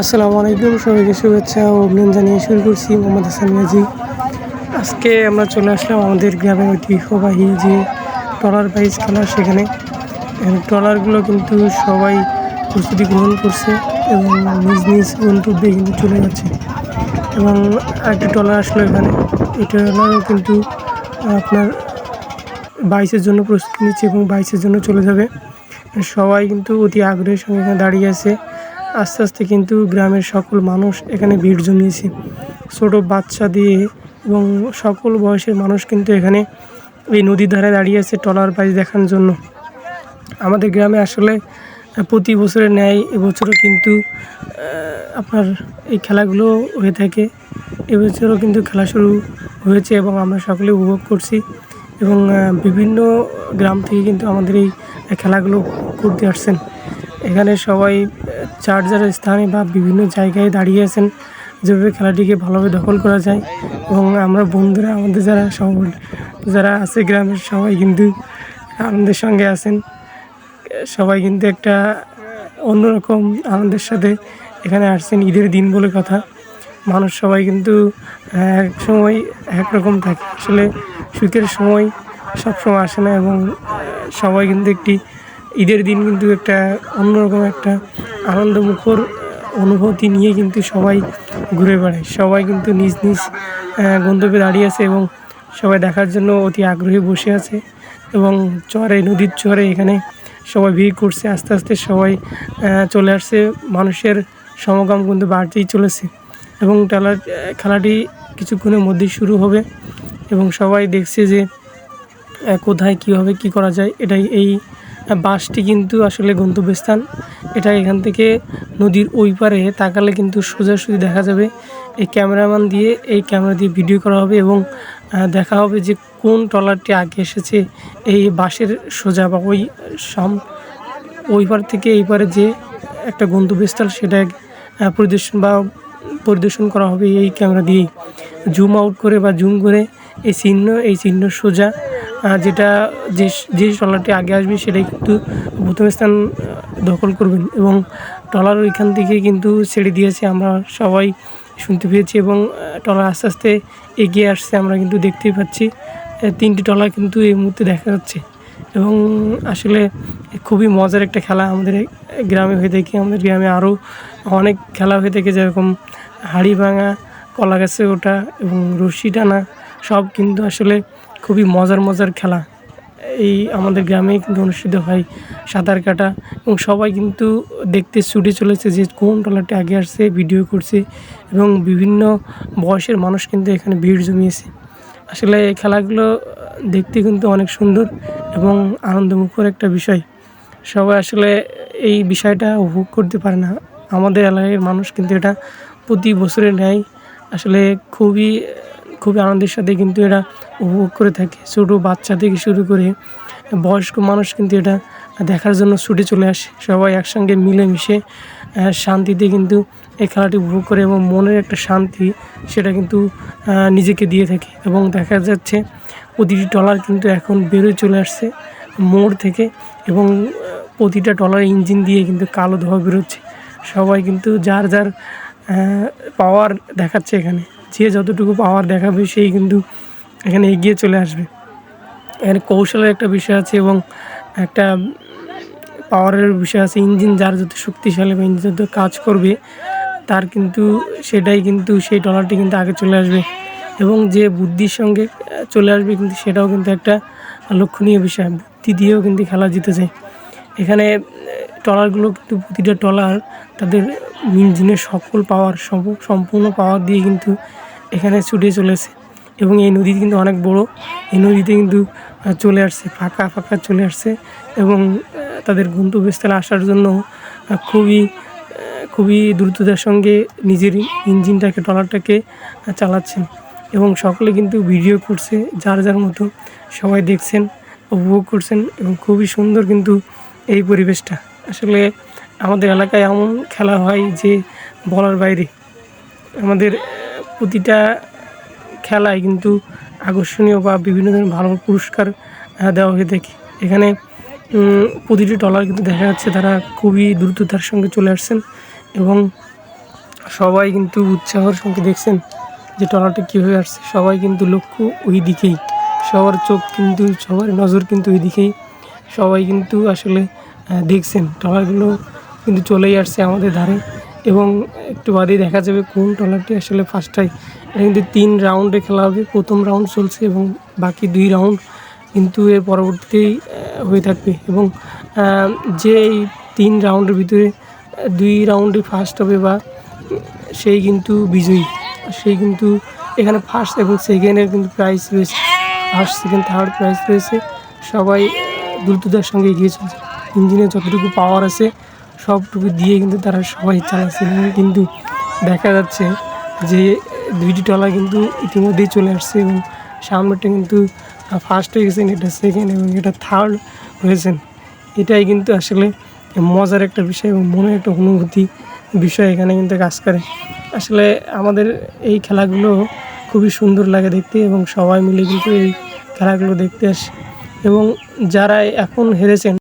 আসসালামু আলাইকুম, সবাইকে শুভেচ্ছা ও অভিনন্দন জানিয়ে শুরু করছি মোহাম্মদ হাসান গাজী আজকে আমরা চলে আসলাম আমাদের গ্রামের ঐতিহ্যবাহী যে ট্রলার বাইজ খেলা সেখানে। ট্রলারগুলো কিন্তু সবাই প্রস্তুতি গ্রহণ করছে এবং নিজ নিজ গন্তব্যে কিন্তু চলে যাচ্ছে। এবং আরেকটি ট্রলার আসলো এখানে। এই ট্রলারও কিন্তু আপনার বাইশের জন্য প্রস্তুতি নিচ্ছে এবং বাইশের জন্য চলে যাবে। সবাই কিন্তু অতি আগ্রহের সঙ্গে এখানে দাঁড়িয়ে আছে। আস্তে আস্তে কিন্তু গ্রামের সকল মানুষ এখানে ভিড় জমিয়েছে। ছোটো বাচ্চা দিয়ে এবং সকল বয়সের মানুষ কিন্তু এখানে এই নদীর ধারে দাঁড়িয়ে আছে ট্রলার বাইচ দেখার জন্য। আমাদের গ্রামে আসলে প্রতি বছরের ন্যায় এবছরও কিন্তু আপনার এই খেলাগুলো হয়ে থাকে। এবছরও কিন্তু খেলা শুরু হয়েছে এবং আমরা সকলে উপভোগ করছি এবং বিভিন্ন গ্রাম থেকে কিন্তু আমাদের এই খেলাগুলো করতে আসছেন। এখানে সবাই যার স্থানে বা বিভিন্ন জায়গায় দাঁড়িয়ে আছেন। যেভাবে খেলাটিকে ভালোভাবে দখল করা যায় এবং আমরা বন্ধুরা, আমাদের যারা সব যারা আছে গ্রামের সবাই কিন্তু আনন্দের সঙ্গে আছেন। সবাই কিন্তু একটা অন্যরকম আনন্দের সাথে এখানে আসছেন ঈদের দিন বলে কথা। মানুষ সবাই কিন্তু এক সময় একরকম থাকে। আসলে শীতের সময় সব সময় আসে না এবং সবাই কিন্তু একটি ঈদের দিন কিন্তু একটা অন্যরকম একটা আনন্দমুখর অনুভূতি নিয়ে কিন্তু সবাই ঘুরে বেড়ায়। সবাই কিন্তু নিজ নিজ গন্তব্যে দাঁড়িয়ে আছে এবং সবাই দেখার জন্য অতি আগ্রহী বসে আছে এবং চরে, নদীর চরে এখানে সবাই ভিড় করছে। আস্তে আস্তে সবাই চলে আসছে। মানুষের সমাগম কিন্তু বাড়তেই চলেছে এবং খেলা খেলাটি কিছুক্ষণের মধ্যেই শুরু হবে এবং সবাই দেখছে যে কোথায় কীভাবে কী করা যায়। এটাই এই বাসটি কিন্তু আসলে গন্তব্যস্থান। এটা এখান থেকে নদীর ওই পারে তাকালে কিন্তু সোজাসুজি দেখা যাবে। এই ক্যামেরাম্যান দিয়ে এই ক্যামেরা দিয়ে ভিডিও করা হবে এবং দেখা হবে যে কোন ট্রলারটি আগে এসেছে এই বাসের সোজা বা ওই সাম, ওই পার থেকে এই পারে যে একটা গন্তব্যস্থল সেটা পরিদর্শন বা পরিদর্শন করা হবে এই ক্যামেরা দিয়েই। জুম আউট করে বা জুম করে এই চিহ্ন এই চিহ্ন সোজা যেটা যে যে ট্রলারটি আগে আসবে সেটাই কিন্তু প্রথম স্থান দখল করবেন এবং ট্রলার ওইখান থেকে কিন্তু ছেড়ে দিয়েছে। আমরা সবাই শুনতে পেয়েছি এবং ট্রলার আস্তে আস্তে এগিয়ে আসছে। আমরা কিন্তু দেখতেই পাচ্ছি তিনটি ট্রলার কিন্তু এই মুহূর্তে দেখা যাচ্ছে। এবং আসলে খুবই মজার একটা খেলা আমাদের গ্রামে হয়ে থাকে। আমাদের গ্রামে আরও অনেক খেলা হয়ে থাকে, যেরকম হাড়ি ভাঙা কলা গাছে ওঠা এবং রশি টানা, সব কিন্তু আসলে খুবই মজার মজার খেলা। এই আমাদের গ্রামে কিন্তু অনুষ্ঠিত হয় সাঁতার কাটা এবং সবাই কিন্তু দেখতে ছুটে চলেছে যে কোন ট্রলারটি আগে আসছে, ভিডিও করছে এবং বিভিন্ন বয়সের মানুষ কিন্তু এখানে ভিড় জমিয়েছে। আসলে এই খেলাগুলো দেখতে কিন্তু অনেক সুন্দর এবং আনন্দমুখর একটা বিষয়। সবাই আসলে এই বিষয়টা উপভোগ করতে পারে না। আমাদের এলাকার মানুষ কিন্তু এটা প্রতি বছরের ন্যায় আসলে খুবই খুবই আনন্দের সাথে কিন্তু এটা উপভোগ করে থাকে। ছোটো বাচ্চা থেকে শুরু করে বয়স্ক মানুষ কিন্তু এটা দেখার জন্য ছুটে চলে আসে। সবাই একসঙ্গে মিলেমিশে শান্তিতে কিন্তু এই খেলাটি উপভোগ করে এবং মনের একটা শান্তি সেটা কিন্তু নিজেকে দিয়ে থাকে এবং দেখা যাচ্ছে প্রতিটি ট্রলার কিন্তু এখন বেরোয় চলে আসছে মোড় থেকে এবং প্রতিটা ট্রলার ইঞ্জিন দিয়ে কিন্তু কালো ধোয়া বেরোচ্ছে। সবাই কিন্তু যার যার পাওয়ার দেখাচ্ছে এখানে। যে যতটুকু পাওয়ার দেখাবে সেই কিন্তু এখানে এগিয়ে চলে আসবে। এখানে কৌশলের একটা বিষয় আছে এবং একটা পাওয়ারের বিষয় আছে। ইঞ্জিন যার যত শক্তিশালী বা ইঞ্জিন যত কাজ করবে, তার কিন্তু সেটাই কিন্তু সেই ট্রলারটি কিন্তু আগে চলে আসবে এবং যে বুদ্ধির সঙ্গে চলে আসবে কিন্তু সেটাও কিন্তু একটা লক্ষণীয় বিষয়। বুদ্ধি দিয়েও কিন্তু খেলা জিতে যায় এখানে ট্রলারগুলো কিন্তু প্রতিটা ট্রলার তাদের ইঞ্জিনের সকল পাওয়ার সম্পূর্ণ পাওয়ার দিয়ে কিন্তু এখানে ছুটে চলেছে। এবং এই নদী কিন্তু অনেক বড়। এই নদীতে কিন্তু চলে আসছে, ফাঁকা ফাঁকা চলে আসছে। এবং তাদের গন্তব্যস্থলে আসার জন্য খুবই খুবই দ্রুততার সঙ্গে নিজের ইঞ্জিনটাকে, ট্রলারটাকে চালাচ্ছেন। এবং সকলে কিন্তু ভিডিও করছে, যার যার মতো সবাই দেখছেন, উপভোগ করছেন। এবং খুবই সুন্দর কিন্তু এই পরিবেশটা। আসলে আমাদের এলাকায় এমন খেলা হয় যে বলার বাইরে। আমাদের প্রতিটা খেলায় কিন্তু আকর্ষণীয় বা বিভিন্ন ধরনের ভালো পুরস্কার দেওয়া হয়ে থাকে। এখানে প্রতিটি ট্রলার কিন্তু দেখা যাচ্ছে তারা খুবই দ্রুততার সঙ্গে চলে আসছেন এবং সবাই কিন্তু উৎসাহর সঙ্গে দেখছেন যে ট্রলারটা কীভাবে আসছে। সবাই কিন্তু লক্ষ্য ওই দিকেই। সবার চোখ কিন্তু, সবার নজর কিন্তু ওই দিকেই। সবাই কিন্তু আসলে দেখছেন। ট্রলারগুলো কিন্তু চলেই আসছে আমাদের ধারে। এবং একটু বাদেই দেখা যাবে কোন ট্রলারটি আসলে ফার্স্ট হয় এটা কিন্তু তিন রাউন্ডে খেলা হবে। প্রথম রাউন্ড চলছে এবং বাকি দুই রাউন্ড কিন্তু এর পরবর্তীতেই হয়ে থাকবে। এবং যে এই তিন রাউন্ডের ভিতরে দুই রাউন্ডে ফার্স্ট হবে বা সেই কিন্তু বিজয়ী। সেই কিন্তু এখানে ফার্স্ট এবং সেকেন্ডের কিন্তু প্রাইজ রয়েছে ফার্স্ট সেকেন্ড থার্ড প্রাইজ রয়েছে সবাই দ্রুততার সঙ্গে এগিয়ে চলছে। ইঞ্জিনে যতটুকু পাওয়ার আছে, সবটুকু দিয়ে কিন্তু তারা সবাই চালাচ্ছে। কিন্তু দেখা যাচ্ছে যে দুইটি টলা কিন্তু ইতিমধ্যেই চলে আসছে এবং সামনেটা কিন্তু ফার্স্ট হয়ে গেছেন এটা সেকেন্ড এবং এটা থার্ড হয়েছেন এটাই কিন্তু আসলে মজার একটা বিষয় এবং মনের একটা অনুভূতি বিষয় এখানে কিন্তু কাজ করে। আসলে আমাদের এই খেলাগুলো খুবই সুন্দর লাগে দেখতে এবং সবাই মিলে কিন্তু এই খেলাগুলো দেখতে আসে। এবং যারা এখন হেরেছেন